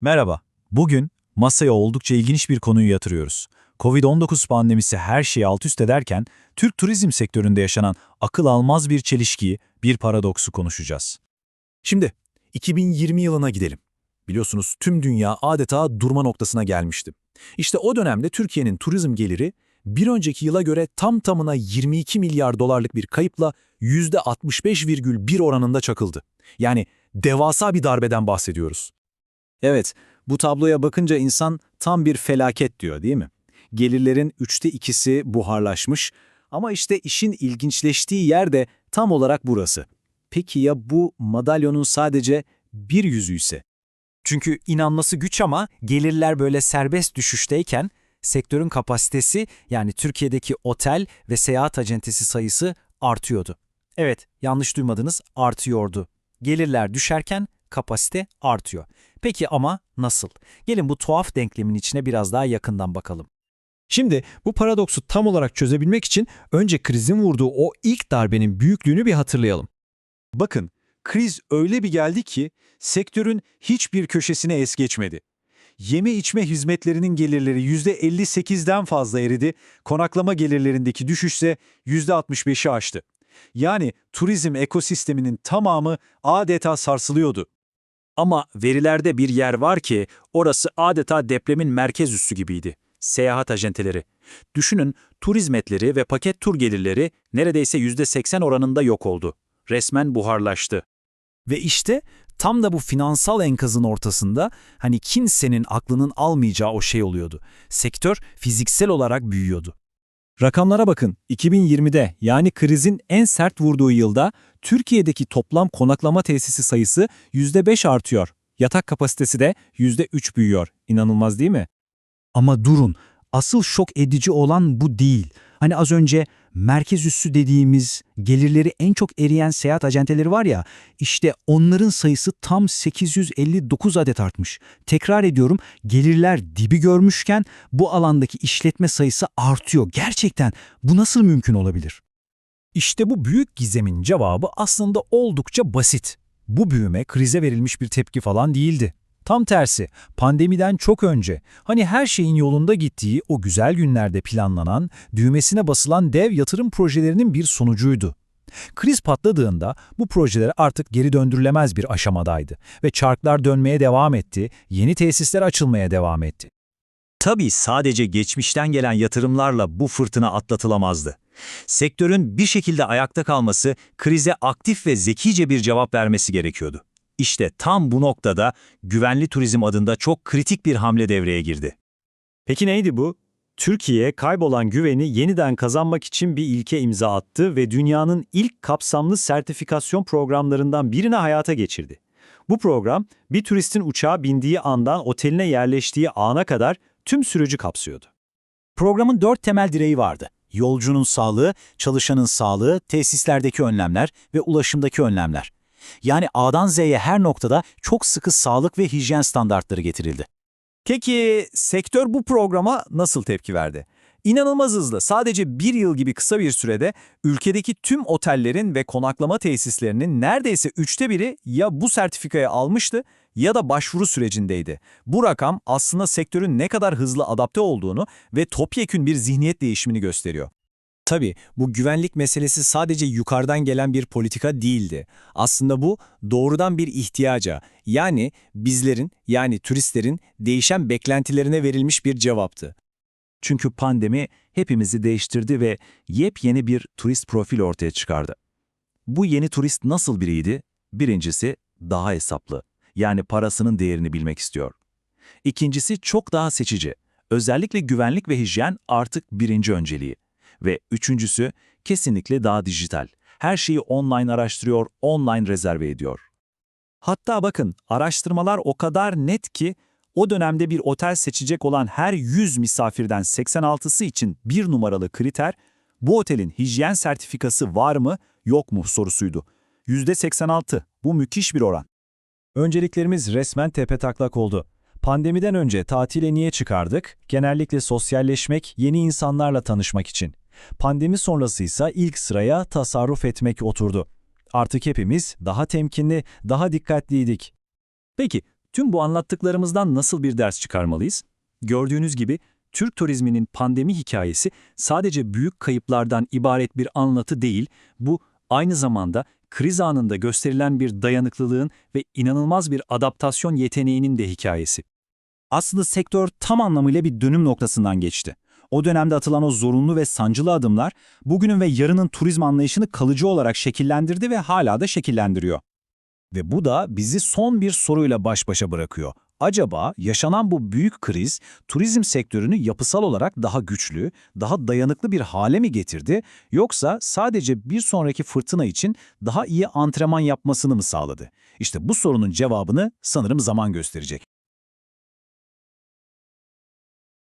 Merhaba. Bugün masaya oldukça ilginç bir konuyu yatırıyoruz. Covid-19 pandemisi her şeyi alt üst ederken Türk turizm sektöründe yaşanan akıl almaz bir çelişkiyi, bir paradoksu konuşacağız. Şimdi 2020 yılına gidelim. Biliyorsunuz tüm dünya adeta durma noktasına gelmişti. İşte o dönemde Türkiye'nin turizm geliri bir önceki yıla göre tam tamına 22 milyar dolarlık bir kayıpla %65,1 oranında çakıldı. Yani devasa bir darbeden bahsediyoruz. Evet, bu tabloya bakınca insan tam bir felaket diyor değil mi? Gelirlerin üçte ikisi buharlaşmış ama işte işin ilginçleştiği yer de tam olarak burası. Peki ya bu madalyonun sadece bir yüzü ise? Çünkü inanması güç ama gelirler böyle serbest düşüşteyken sektörün kapasitesi yani Türkiye'deki otel ve seyahat acentesi sayısı artıyordu. Evet, yanlış duymadınız, artıyordu. Gelirler düşerken kapasite artıyor. Peki ama nasıl? Gelin bu tuhaf denklemin içine biraz daha yakından bakalım. Şimdi bu paradoksu tam olarak çözebilmek için önce krizin vurduğu o ilk darbenin büyüklüğünü bir hatırlayalım. Bakın, kriz öyle bir geldi ki sektörün hiçbir köşesine es geçmedi. Yeme içme hizmetlerinin gelirleri %58'den fazla eridi, konaklama gelirlerindeki düşüşse %65'i aştı. Yani turizm ekosisteminin tamamı adeta sarsılıyordu. Ama verilerde bir yer var ki orası adeta depremin merkez üssü gibiydi. Seyahat acenteleri. Düşünün tur hizmetleri ve paket tur gelirleri neredeyse %80 oranında yok oldu. Resmen buharlaştı. Ve işte tam da bu finansal enkazın ortasında hani kimsenin aklının almayacağı o şey oluyordu. Sektör fiziksel olarak büyüyordu. Rakamlara bakın. 2020'de yani krizin en sert vurduğu yılda Türkiye'deki toplam konaklama tesisi sayısı %5 artıyor. Yatak kapasitesi de %3 büyüyor. İnanılmaz değil mi? Ama durun, asıl şok edici olan bu değil. Hani az önce merkez üssü dediğimiz gelirleri en çok eriyen seyahat acenteleri var ya, işte onların sayısı tam 859 adet artmış. Tekrar ediyorum, gelirler dibi görmüşken bu alandaki işletme sayısı artıyor. Gerçekten bu nasıl mümkün olabilir? İşte bu büyük gizemin cevabı aslında oldukça basit. Bu büyüme krize verilmiş bir tepki falan değildi. Tam tersi, pandemiden çok önce, hani her şeyin yolunda gittiği o güzel günlerde planlanan, düğmesine basılan dev yatırım projelerinin bir sonucuydu. Kriz patladığında bu projeler artık geri döndürülemez bir aşamadaydı ve çarklar dönmeye devam etti, yeni tesisler açılmaya devam etti. Tabii sadece geçmişten gelen yatırımlarla bu fırtına atlatılamazdı. Sektörün bir şekilde ayakta kalması, krize aktif ve zekice bir cevap vermesi gerekiyordu. İşte tam bu noktada güvenli turizm adında çok kritik bir hamle devreye girdi. Peki neydi bu? Türkiye kaybolan güveni yeniden kazanmak için bir ilke imza attı ve dünyanın ilk kapsamlı sertifikasyon programlarından birini hayata geçirdi. Bu program bir turistin uçağa bindiği andan oteline yerleştiği ana kadar tüm süreci kapsıyordu. Programın dört temel direği vardı. Yolcunun sağlığı, çalışanın sağlığı, tesislerdeki önlemler ve ulaşımdaki önlemler. Yani A'dan Z'ye her noktada çok sıkı sağlık ve hijyen standartları getirildi. Peki sektör bu programa nasıl tepki verdi? İnanılmaz hızlı, sadece bir yıl gibi kısa bir sürede ülkedeki tüm otellerin ve konaklama tesislerinin neredeyse üçte biri ya bu sertifikayı almıştı ya da başvuru sürecindeydi. Bu rakam aslında sektörün ne kadar hızlı adapte olduğunu ve topyekün bir zihniyet değişimini gösteriyor. Tabii bu güvenlik meselesi sadece yukarıdan gelen bir politika değildi. Aslında bu doğrudan bir ihtiyaca, yani bizlerin, yani turistlerin değişen beklentilerine verilmiş bir cevaptı. Çünkü pandemi hepimizi değiştirdi ve yepyeni bir turist profil ortaya çıkardı. Bu yeni turist nasıl biriydi? Birincisi daha hesaplı, yani parasının değerini bilmek istiyor. İkincisi çok daha seçici, özellikle güvenlik ve hijyen artık birinci önceliği. Ve üçüncüsü kesinlikle daha dijital. Her şeyi online araştırıyor, online rezerve ediyor. Hatta bakın araştırmalar o kadar net ki o dönemde bir otel seçecek olan her 100 misafirden 86'sı için bir numaralı kriter bu otelin hijyen sertifikası var mı yok mu sorusuydu. %86 bu müthiş bir oran. Önceliklerimiz resmen tepetaklak oldu. Pandemiden önce tatile niye çıkardık? Genellikle sosyalleşmek, yeni insanlarla tanışmak için. Pandemi sonrası ise ilk sıraya tasarruf etmek oturdu. Artık hepimiz daha temkinli, daha dikkatliydik. Peki Tüm bu anlattıklarımızdan nasıl bir ders çıkarmalıyız? Gördüğünüz gibi Türk turizminin pandemi hikayesi sadece büyük kayıplardan ibaret bir anlatı değil, bu aynı zamanda kriz anında gösterilen bir dayanıklılığın ve inanılmaz bir adaptasyon yeteneğinin de hikayesi. Aslında sektör tam anlamıyla bir dönüm noktasından geçti. O dönemde atılan o zorunlu ve sancılı adımlar bugünün ve yarının turizm anlayışını kalıcı olarak şekillendirdi ve hala da şekillendiriyor. Ve bu da bizi son bir soruyla baş başa bırakıyor. Acaba yaşanan bu büyük kriz turizm sektörünü yapısal olarak daha güçlü, daha dayanıklı bir hale mi getirdi yoksa sadece bir sonraki fırtına için daha iyi antrenman yapmasını mı sağladı? İşte bu sorunun cevabını sanırım zaman gösterecek.